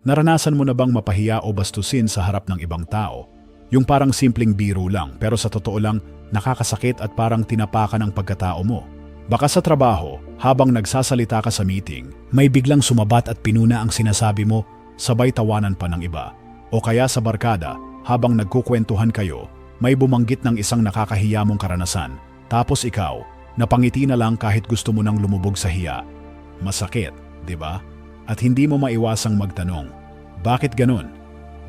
Naranasan mo na bang mapahiya o bastusin sa harap ng ibang tao? Yung parang simpleng biro lang pero sa totoo lang nakakasakit at parang tinapakan ang pagkatao mo. Baka sa trabaho, habang nagsasalita ka sa meeting, may biglang sumabat at pinuna ang sinasabi mo, sabay tawanan pa ng iba. O kaya sa barkada, habang nagkukwentuhan kayo, may bumanggit ng isang nakakahiya mong karanasan, tapos ikaw, napangiti na lang kahit gusto mo nang lumubog sa hiya. Masakit, di ba? At hindi mo maiwasang magtanong, bakit ganun?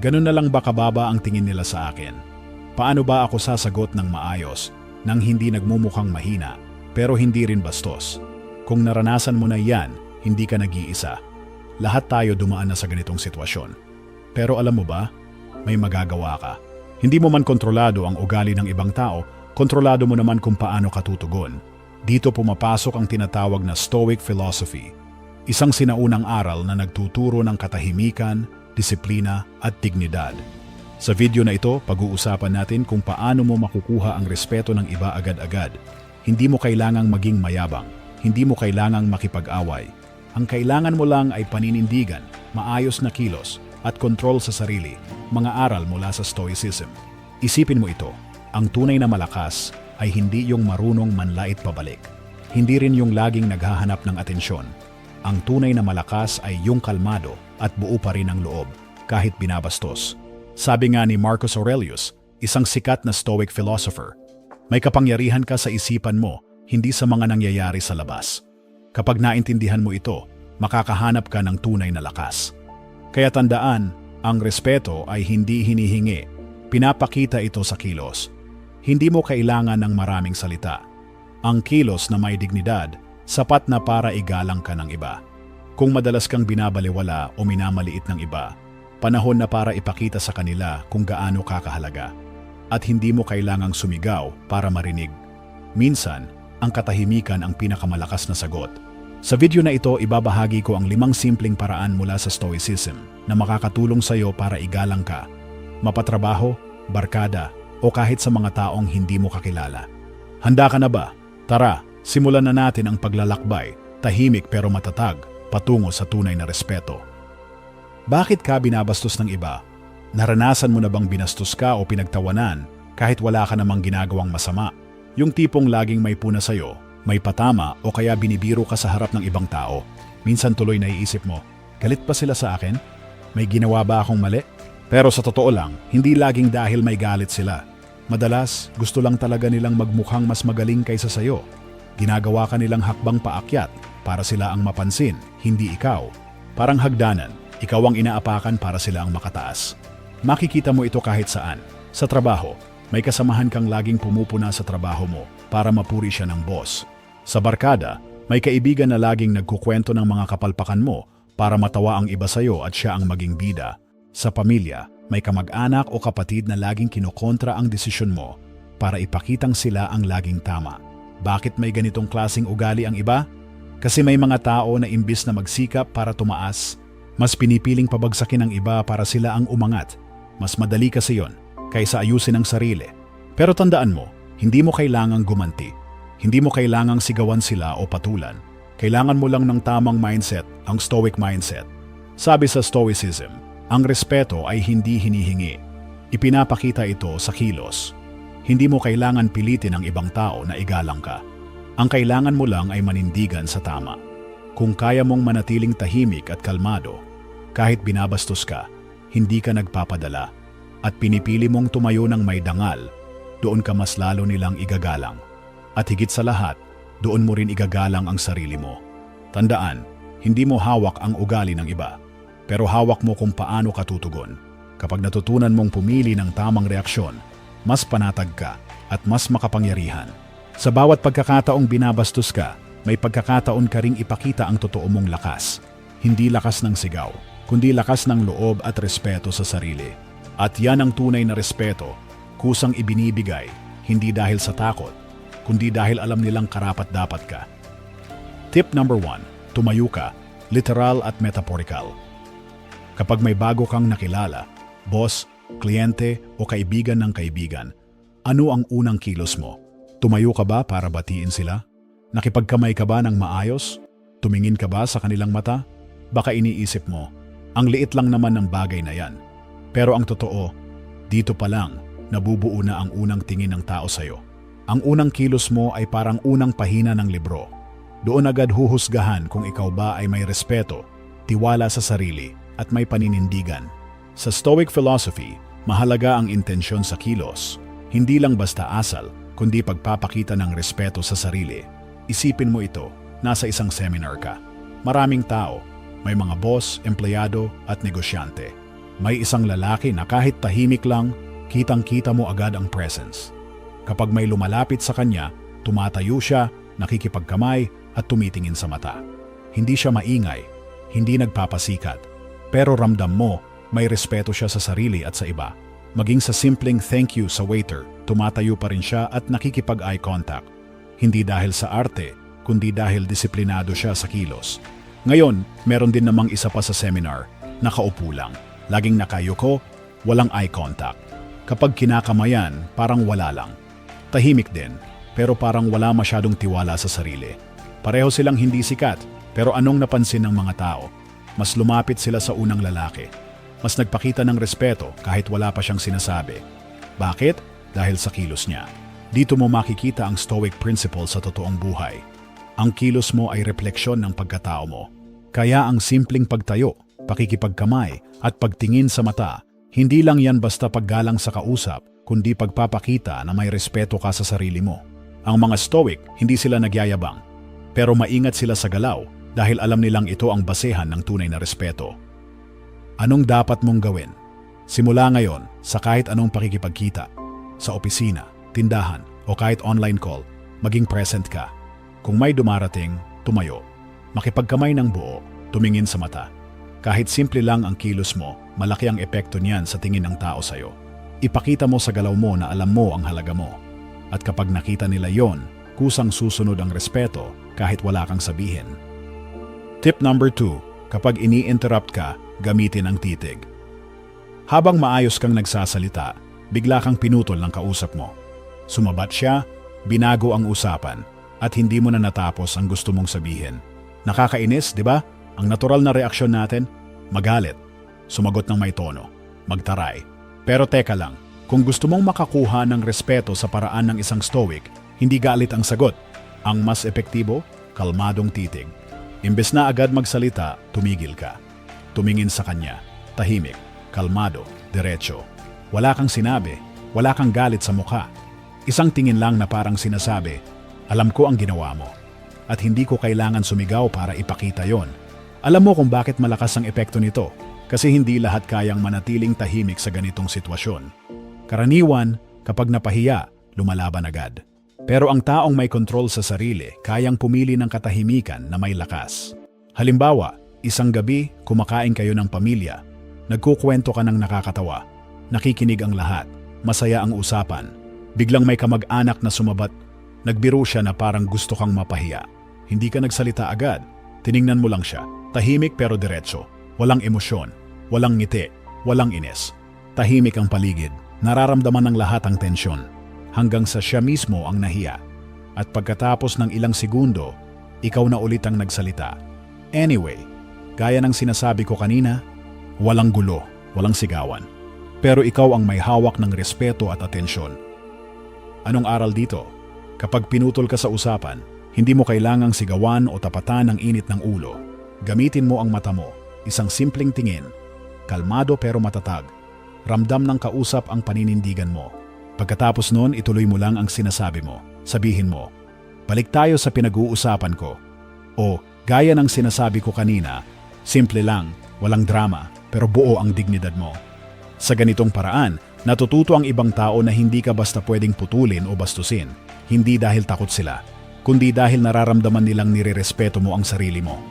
Ganun na lang ba kababa ang tingin nila sa akin? Paano ba ako sasagot ng maayos nang hindi nagmumukhang mahina pero hindi rin bastos? Kung naranasan mo na yan, hindi ka nag-iisa. Lahat tayo dumaan na sa ganitong sitwasyon. Pero alam mo ba, may magagawa ka. Hindi mo man kontrolado ang ugali ng ibang tao, kontrolado mo naman kung paano ka tutugon. Dito pumapasok ang tinatawag na Stoic Philosophy, isang sinaunang aral na nagtuturo ng katahimikan, disiplina at dignidad. Sa video na ito, pag-uusapan natin kung paano mo makukuha ang respeto ng iba agad-agad. Hindi mo kailangang maging mayabang, hindi mo kailangang makipag-away. Ang kailangan mo lang ay paninindigan, maayos na kilos, at kontrol sa sarili, mga aral mula sa Stoicism. Isipin mo ito, ang tunay na malakas ay hindi yung marunong manlait pabalik. Hindi rin yung laging naghahanap ng atensyon. Ang tunay na malakas ay yung kalmado at buo pa rin ang loob, kahit binabastos. Sabi nga ni Marcus Aurelius, isang sikat na Stoic philosopher, may kapangyarihan ka sa isipan mo, hindi sa mga nangyayari sa labas. Kapag naintindihan mo ito, makakahanap ka ng tunay na lakas. Kaya tandaan, ang respeto ay hindi hinihingi. Pinapakita ito sa kilos. Hindi mo kailangan ng maraming salita. Ang kilos na may dignidad, sapat na para igalang ka ng iba. Kung madalas kang binabaliwala o minamaliit ng iba, panahon na para ipakita sa kanila kung gaano kakahalaga. At hindi mo kailangang sumigaw para marinig. Minsan, ang katahimikan ang pinakamalakas na sagot. Sa video na ito, ibabahagi ko ang limang simpleng paraan mula sa Stoicism na makakatulong sa iyo para igalang ka, mapatrabaho, barkada, o kahit sa mga taong hindi mo kakilala. Handa ka na ba? Tara, simulan na natin ang paglalakbay, tahimik pero matatag, patungo sa tunay na respeto. Bakit ka binabastos ng iba? Naranasan mo na bang binastos ka o pinagtawanan kahit wala ka namang ginagawang masama? Yung tipong laging may puna sa'yo, may patama o kaya binibiro ka sa harap ng ibang tao. Minsan tuloy naiisip mo, galit pa sila sa akin? May ginawa ba akong mali? Pero sa totoo lang, hindi laging dahil may galit sila. Madalas, gusto lang talaga nilang magmukhang mas magaling kaysa sayo. Ginagawa ka nilang hakbang paakyat para sila ang mapansin, hindi ikaw. Parang hagdanan, ikaw ang inaapakan para sila ang makataas. Makikita mo ito kahit saan. Sa trabaho, may kasamahan kang laging pumupuna sa trabaho mo para mapuri siya ng boss. Sa barkada, may kaibigan na laging nagkukwento ng mga kapalpakan mo para matawa ang iba sa'yo at siya ang maging bida. Sa pamilya, may kamag-anak o kapatid na laging kinokontra ang desisyon mo para ipakitang sila ang laging tama. Bakit may ganitong klasing ugali ang iba? Kasi may mga tao na imbis na magsikap para tumaas, mas pinipiling pabagsakin ang iba para sila ang umangat. Mas madali kasi yon kaysa ayusin ang sarili. Pero tandaan mo, hindi mo kailangang gumanti. Hindi mo kailangang sigawan sila o patulan. Kailangan mo lang ng tamang mindset, ang stoic mindset. Sabi sa Stoicism, ang respeto ay hindi hinihingi. Ipinapakita ito sa kilos. Hindi mo kailangan pilitin ang ibang tao na igalang ka. Ang kailangan mo lang ay manindigan sa tama. Kung kaya mong manatiling tahimik at kalmado, kahit binabastos ka, hindi ka nagpapadala, at pinipili mong tumayo ng may dangal, doon ka mas lalo nilang igagalang. At higit sa lahat, doon mo rin igagalang ang sarili mo. Tandaan, hindi mo hawak ang ugali ng iba, pero hawak mo kung paano ka tutugon. Kapag natutunan mong pumili ng tamang reaksyon, mas panatag ka at mas makapangyarihan. Sa bawat pagkakataong binabastos ka, may pagkakataon ka ring ipakita ang totoo mong lakas. Hindi lakas ng sigaw, kundi lakas ng loob at respeto sa sarili. At yan ang tunay na respeto, kusang ibinibigay, hindi dahil sa takot, kundi dahil alam nilang karapat-dapat ka. Tip number 1, tumayo ka, literal at metaphorical. Kapag may bago kang nakilala, boss, kliyente o kaibigan ng kaibigan, ano ang unang kilos mo? Tumayo ka ba para batiin sila? Nakipagkamay ka ba ng maayos? Tumingin ka ba sa kanilang mata? Baka iniisip mo, Ang liit lang naman ng bagay na yan. Pero ang totoo, dito pa lang, nabubuo na ang unang tingin ng tao sa'yo. Ang unang kilos mo ay parang unang pahina ng libro. Doon agad huhusgahan kung ikaw ba ay may respeto, tiwala sa sarili, at may paninindigan. Sa Stoic philosophy, mahalaga ang intensyon sa kilos. Hindi lang basta asal, kundi pagpapakita ng respeto sa sarili. Isipin mo ito, nasa isang seminar ka. Maraming tao, may mga boss, empleyado at negosyante. May isang lalaki na kahit tahimik lang, kitang-kita mo agad ang presence. Kapag may lumalapit sa kanya, tumatayo siya, nakikipagkamay at tumitingin sa mata. Hindi siya maingay, hindi nagpapasikat, pero ramdam mo may respeto siya sa sarili at sa iba. Maging sa simpleng thank you sa waiter, tumatayo pa rin siya at nakikipag-eye contact. Hindi dahil sa arte, kundi dahil disiplinado siya sa kilos. Ngayon, meron din namang isa pa sa seminar, nakaupo lang, laging nakayuko, walang eye contact. Kapag kinakamayan, parang wala lang. Tahimik din, pero parang wala masyadong tiwala sa sarili. Pareho silang hindi sikat, pero anong napansin ng mga tao? Mas lumapit sila sa unang lalaki. Mas nagpakita ng respeto kahit wala pa siyang sinasabi. Bakit? Dahil sa kilos niya. Dito mo makikita ang stoic principle sa totoong buhay. Ang kilos mo ay refleksyon ng pagkatao mo. Kaya ang simpleng pagtayo, pakikipagkamay at pagtingin sa mata, hindi lang yan basta paggalang sa kausap, kundi pagpapakita na may respeto ka sa sarili mo. Ang mga stoic, hindi sila nagyayabang. Pero maingat sila sa galaw dahil alam nilang ito ang basehan ng tunay na respeto. Anong dapat mong gawin? Simula ngayon sa kahit anong pakikipagkita, sa opisina, tindahan o kahit online call, maging present ka. Kung may dumarating, tumayo. Makipagkamay ng buo, tumingin sa mata. Kahit simple lang ang kilos mo, malaki ang epekto niyan sa tingin ng tao sa'yo. Ipakita mo sa galaw mo na alam mo ang halaga mo. At kapag nakita nila yon, kusang susunod ang respeto kahit wala kang sabihin. Tip number 2. Kapag ini-interrupt ka, gamitin ang titig. Habang maayos kang nagsasalita, bigla kang pinutol ng kausap mo. Sumabat siya, binago ang usapan, at hindi mo na natapos ang gusto mong sabihin. Nakakainis, di ba? Ang natural na reaksyon natin, magalit, sumagot ng may tono, magtaray. Pero teka lang, kung gusto mong makakuha ng respeto sa paraan ng isang stoic, hindi galit ang sagot. Ang mas epektibo, kalmadong titig. Imbes na agad magsalita, tumigil ka. Tumingin sa kanya, tahimik, kalmado, diretso. Wala kang sinabi, wala kang galit sa mukha. Isang tingin lang na parang sinasabi, alam ko ang ginawa mo. At hindi ko kailangan sumigaw para ipakita yon. Alam mo kung bakit malakas ang epekto nito, kasi hindi lahat kayang manatiling tahimik sa ganitong sitwasyon. Karaniwan, kapag napahiya, lumalaban agad. Pero ang taong may kontrol sa sarili, kayang pumili ng katahimikan na may lakas. Halimbawa, isang gabi, kumakain kayo ng pamilya. Nagkukwento ka ng nakakatawa. Nakikinig ang lahat. Masaya ang usapan. Biglang may kamag-anak na sumabat. Nagbiro siya na parang gusto kang mapahiya. Hindi ka nagsalita agad. Tiningnan mo lang siya. Tahimik pero diretso. Walang emosyon. Walang ngiti. Walang ines. Tahimik ang paligid. Nararamdaman ng lahat ang tensyon hanggang sa siya mismo ang nahiya. At pagkatapos ng ilang segundo, ikaw na ulit ang nagsalita. Anyway, gaya ng sinasabi ko kanina, walang gulo, walang sigawan. Pero ikaw ang may hawak ng respeto at atensyon. Anong aral dito? Kapag pinutol ka sa usapan, hindi mo kailangang sigawan o tapatan ng init ng ulo. Gamitin mo ang mata mo, isang simpleng tingin, kalmado pero matatag. Ramdam ng kausap ang paninindigan mo Pagkatapos noon, ituloy mo lang ang sinasabi mo. Sabihin mo, balik tayo sa pinag-uusapan ko. O, gaya ng sinasabi ko kanina, simple lang, walang drama, pero buo ang dignidad mo. Sa ganitong paraan, natututo ang ibang tao na hindi ka basta pwedeng putulin o bastusin, hindi dahil takot sila, kundi dahil nararamdaman nilang nirerespeto mo ang sarili mo.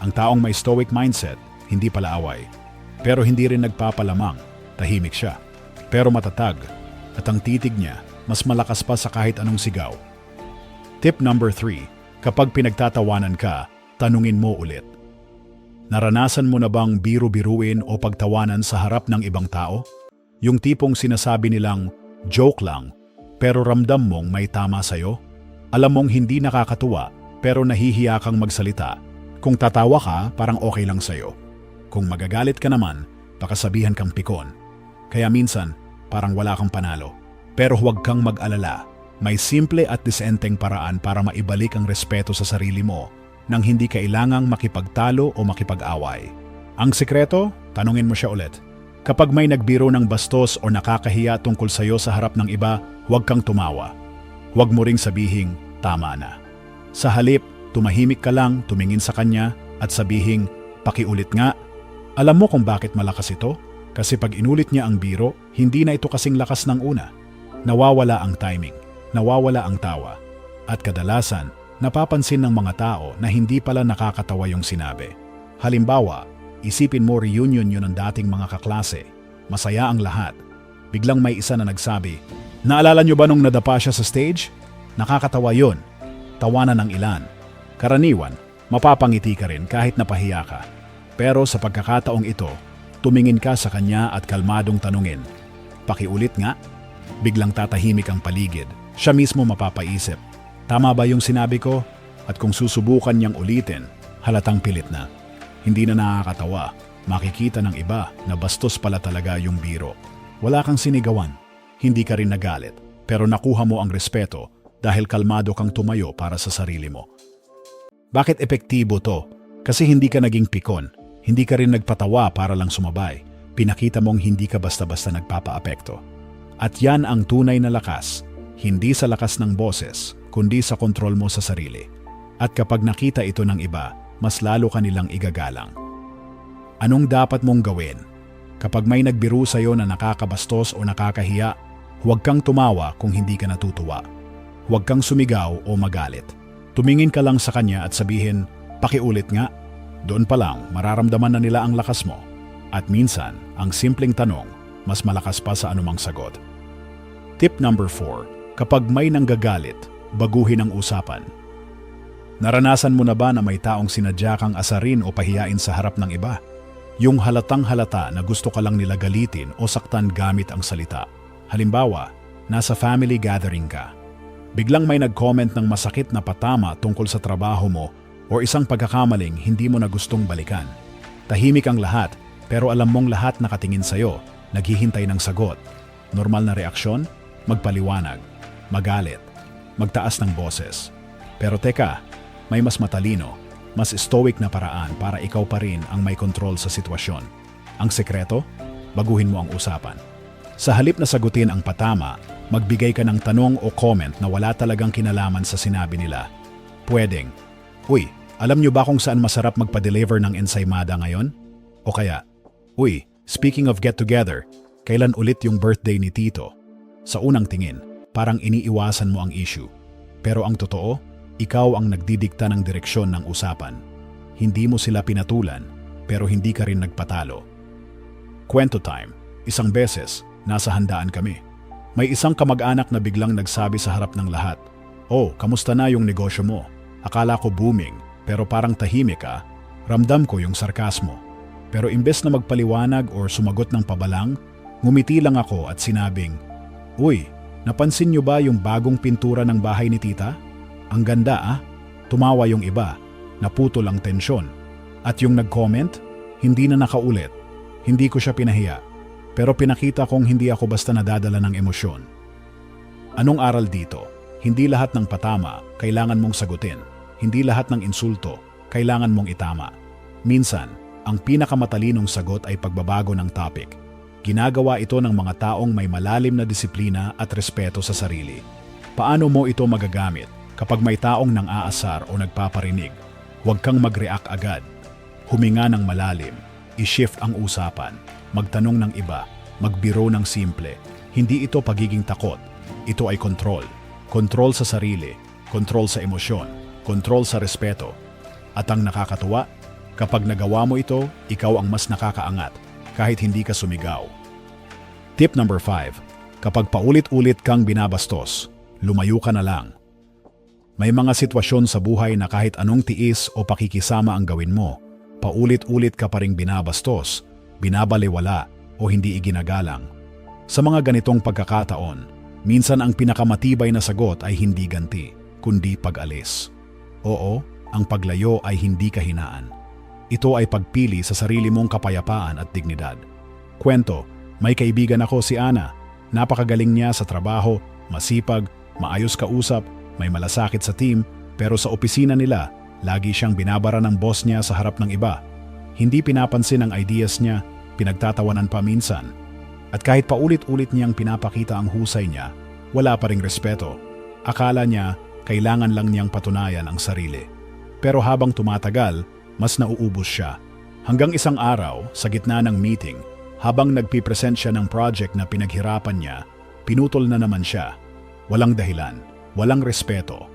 Ang taong may stoic mindset, hindi pala away. Pero hindi rin nagpapalamang, tahimik siya. Pero matatag, at ang titig niya mas malakas pa sa kahit anong sigaw. Tip number 3. Kapag pinagtatawanan ka, tanungin mo ulit. Naranasan mo na bang biru-biruin o pagtawanan sa harap ng ibang tao? Yung tipong sinasabi nilang joke lang, pero ramdam mong may tama sa'yo? Alam mong hindi nakakatuwa, pero nahihiya kang magsalita. Kung tatawa ka, parang okay lang sa'yo. Kung magagalit ka naman, baka sabihan kang pikon. Kaya minsan, parang wala kang panalo. Pero huwag kang mag-alala. May simple at disenteng paraan para maibalik ang respeto sa sarili mo nang hindi kailangang makipagtalo o makipag-away. Ang sekreto, tanungin mo siya ulit. Kapag may nagbiro ng bastos o nakakahiya tungkol sa'yo sa harap ng iba, huwag kang tumawa. Huwag mo ring sabihing, tama na. Sa halip, tumahimik ka lang, tumingin sa kanya at sabihing, pakiulit nga. Alam mo kung bakit malakas ito? Kasi pag inulit niya ang biro, hindi na ito kasing lakas ng una. Nawawala ang timing, nawawala ang tawa. At kadalasan, napapansin ng mga tao na hindi pala nakakatawa yung sinabi. Halimbawa, isipin mo reunion yun ng dating mga kaklase. Masaya ang lahat. Biglang may isa na nagsabi, Naalala nyo ba nung nadapa siya sa stage? Nakakatawa yun. Tawanan ng ilan. Karaniwan, mapapangiti ka rin kahit napahiya ka. Pero sa pagkakataong ito, tumingin ka sa kanya at kalmadong tanungin, Pakiulit nga? Biglang tatahimik ang paligid. Siya mismo mapapaisip, Tama ba yung sinabi ko? At kung susubukan niyang ulitin, halatang pilit na. Hindi na nakakatawa. Makikita ng iba na bastos pala talaga yung biro. Wala kang sinigawan. Hindi ka rin nagalit. Pero nakuha mo ang respeto dahil kalmado kang tumayo para sa sarili mo. Bakit epektibo to? Kasi hindi ka naging pikon. Hindi ka rin nagpatawa para lang sumabay. Pinakita mong hindi ka basta-basta nagpapaapekto. At yan ang tunay na lakas, hindi sa lakas ng boses, kundi sa kontrol mo sa sarili. At kapag nakita ito ng iba, mas lalo ka nilang igagalang. Anong dapat mong gawin? Kapag may nagbiro sa'yo na nakakabastos o nakakahiya, huwag kang tumawa kung hindi ka natutuwa. Huwag kang sumigaw o magalit. Tumingin ka lang sa kanya at sabihin, pakiulit nga. Doon pa lang, mararamdaman na nila ang lakas mo. At minsan, ang simpleng tanong, mas malakas pa sa anumang sagot. Tip number 4. Kapag may nanggagalit, baguhin ang usapan. Naranasan mo na ba na may taong sinadya kang asarin o pahiyain sa harap ng iba? Yung halatang halata na gusto ka lang nila galitin o saktan gamit ang salita. Halimbawa, nasa family gathering ka. Biglang may nag-comment ng masakit na patama tungkol sa trabaho mo o isang pagkakamaling hindi mo na gustong balikan. Tahimik ang lahat pero alam mong lahat nakatingin sa'yo, naghihintay ng sagot. Normal na reaksyon? Magpaliwanag. Magalit. Magtaas ng boses. Pero teka, may mas matalino, mas stoic na paraan para ikaw pa rin ang may kontrol sa sitwasyon. Ang sekreto? Baguhin mo ang usapan. Sa halip na sagutin ang patama, magbigay ka ng tanong o comment na wala talagang kinalaman sa sinabi nila. Pwedeng, Uy, alam nyo ba kung saan masarap magpa-deliver ng ensaymada ngayon? O kaya, Uy, speaking of get-together, kailan ulit yung birthday ni Tito? Sa unang tingin, parang iniiwasan mo ang issue. Pero ang totoo, ikaw ang nagdidikta ng direksyon ng usapan. Hindi mo sila pinatulan, pero hindi ka rin nagpatalo. Kwento time. Isang beses, nasa handaan kami. May isang kamag-anak na biglang nagsabi sa harap ng lahat, Oh, kamusta na yung negosyo mo? Akala ko booming, pero parang tahimik ka. Ramdam ko yung sarkasmo. Pero imbes na magpaliwanag or sumagot ng pabalang, ngumiti lang ako at sinabing, Uy, napansin niyo ba yung bagong pintura ng bahay ni tita? Ang ganda ah. Tumawa yung iba. Naputol ang tensyon. At yung nag-comment, hindi na nakaulit. Hindi ko siya pinahiya. Pero pinakita kong hindi ako basta nadadala ng emosyon. Anong aral dito? Hindi lahat ng patama kailangan mong sagutin. Hindi lahat ng insulto kailangan mong itama. Minsan, ang pinakamatalinong sagot ay pagbabago ng topic. Ginagawa ito ng mga taong may malalim na disiplina at respeto sa sarili. Paano mo ito magagamit? Kapag may taong nang aasar o nagpaparinig, huwag kang mag-react agad. Huminga ng malalim, i-shift ang usapan, magtanong ng iba, magbiro ng simple. Hindi ito pagiging takot, ito ay kontrol. Kontrol sa sarili, kontrol sa emosyon, kontrol sa respeto. At ang nakakatuwa, kapag nagawa mo ito, ikaw ang mas nakakaangat kahit hindi ka sumigaw. Tip number 5. Kapag paulit-ulit kang binabastos, lumayo ka na lang. May mga sitwasyon sa buhay na kahit anong tiis o pakikisama ang gawin mo, paulit-ulit ka pa ring binabastos, binabaliwala o hindi iginagalang. Sa mga ganitong pagkakataon, minsan ang pinakamatibay na sagot ay hindi ganti, kundi pag-alis. Oo, ang paglayo ay hindi kahinaan. Ito ay pagpili sa sarili mong kapayapaan at dignidad. Kwento, may kaibigan ako si Ana. Napakagaling niya sa trabaho, masipag, maayos kausap, may malasakit sa team, pero sa opisina nila, lagi siyang binabara ng boss niya sa harap ng iba. Hindi pinapansin ang ideas niya, pinagtatawanan pa minsan. At kahit paulit-ulit niyang pinapakita ang husay niya, wala pa ring respeto. Akala niya, kailangan lang niyang patunayan ang sarili. Pero habang tumatagal, mas nauubos siya. Hanggang isang araw, sa gitna ng meeting, habang nagpipresent siya ng project na pinaghirapan niya, pinutol na naman siya. Walang dahilan, walang respeto.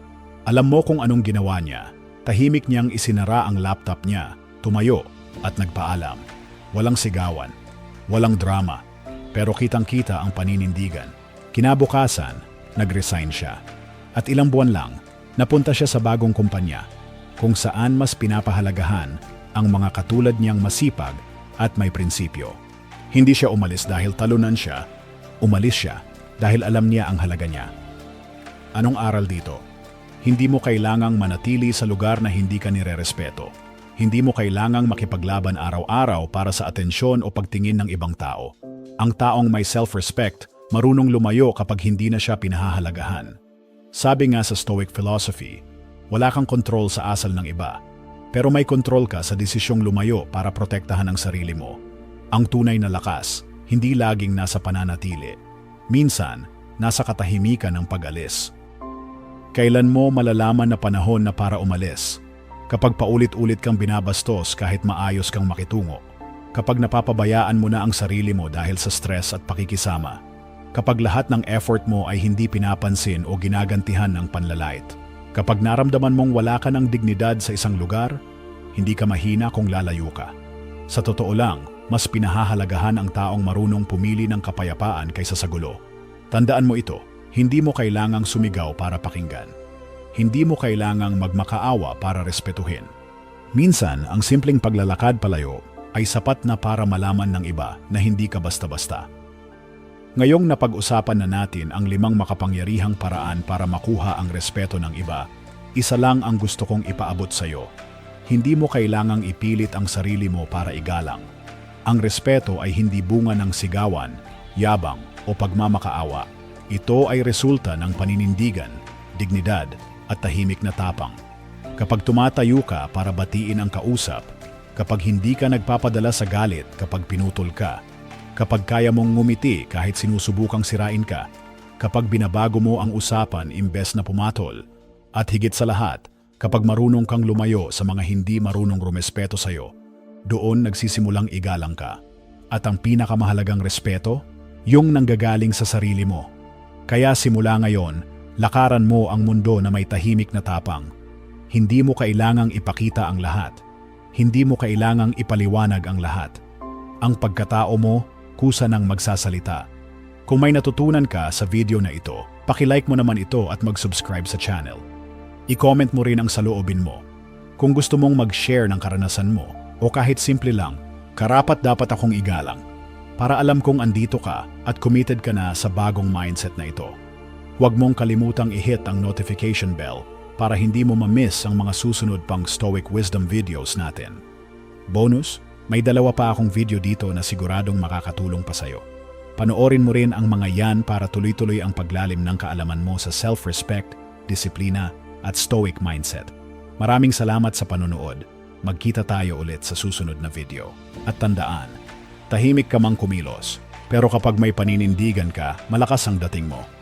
Alam mo kung anong ginawa niya. Tahimik niyang isinara ang laptop niya, tumayo, at nagpaalam. Walang sigawan, walang drama, pero kitang-kita ang paninindigan. Kinabukasan, nag-resign siya. At ilang buwan lang, napunta siya sa bagong kumpanya, kung saan mas pinapahalagahan ang mga katulad niyang masipag at may prinsipyo. Hindi siya umalis dahil talunan siya, umalis siya dahil alam niya ang halaga niya. Anong aral dito? Hindi mo kailangang manatili sa lugar na hindi ka nirerespeto. Hindi mo kailangang makipaglaban araw-araw para sa atensyon o pagtingin ng ibang tao. Ang taong may self-respect, marunong lumayo kapag hindi na siya pinahahalagahan. Sabi nga sa Stoic philosophy, wala kang kontrol sa asal ng iba, pero may kontrol ka sa desisyong lumayo para protektahan ang sarili mo. Ang tunay na lakas, hindi laging nasa pananatili. Minsan, nasa katahimikan ng pag-alis. Kailan mo malalaman na panahon na para umalis? Kapag paulit-ulit kang binabastos kahit maayos kang makitungo. Kapag napapabayaan mo na ang sarili mo dahil sa stress at pakikisama. Kapag lahat ng effort mo ay hindi pinapansin o ginagantihan ng panlalait. Kapag naramdaman mong wala ka ng dignidad sa isang lugar, hindi ka mahina kung lalayo ka. Sa totoo lang, mas pinahahalagahan ang taong marunong pumili ng kapayapaan kaysa sa gulo. Tandaan mo ito, hindi mo kailangang sumigaw para pakinggan. Hindi mo kailangang magmakaawa para respetuhin. Minsan, ang simpleng paglalakad palayo ay sapat na para malaman ng iba na hindi ka basta-basta. Ngayong napag-usapan na natin ang limang makapangyarihang paraan para makuha ang respeto ng iba, isa lang ang gusto kong ipaabot sa iyo. Hindi mo kailangang ipilit ang sarili mo para igalang. Ang respeto ay hindi bunga ng sigawan, yabang o pagmamakaawa. Ito ay resulta ng paninindigan, dignidad at tahimik na tapang. Kapag tumatayo ka para batiin ang kausap, kapag hindi ka nagpapadala sa galit kapag pinutol ka, kapag kaya mong ngumiti kahit sinusubukang sirain ka, kapag binabago mo ang usapan imbes na pumatol, at higit sa lahat, kapag marunong kang lumayo sa mga hindi marunong rumespeto sa'yo, doon nagsisimulang igalang ka. At ang pinakamahalagang respeto, yung nanggagaling sa sarili mo. Kaya simula ngayon, lakaran mo ang mundo na may tahimik na tapang. Hindi mo kailangang ipakita ang lahat. Hindi mo kailangang ipaliwanag ang lahat. Ang pagkatao mo, kusa ng magsasalita. Kung may natutunan ka sa video na ito, pakilike mo naman ito at mag-subscribe sa channel. I-comment mo rin ang saloobin mo. Kung gusto mong mag-share ng karanasan mo, o kahit simple lang, karapat dapat akong igalang. Para alam kong andito ka at committed ka na sa bagong mindset na ito. Huwag mong kalimutang i-hit ang notification bell para hindi mo ma-miss ang mga susunod pang Stoic Wisdom videos natin. Bonus, may dalawa pa akong video dito na siguradong makakatulong pa sa'yo. Panoorin mo rin ang mga yan para tuloy-tuloy ang paglalim ng kaalaman mo sa self-respect, disiplina, at stoic mindset. Maraming salamat sa panonood. Magkita tayo ulit sa susunod na video. At tandaan, tahimik ka mang kumilos, pero kapag may paninindigan ka, malakas ang dating mo.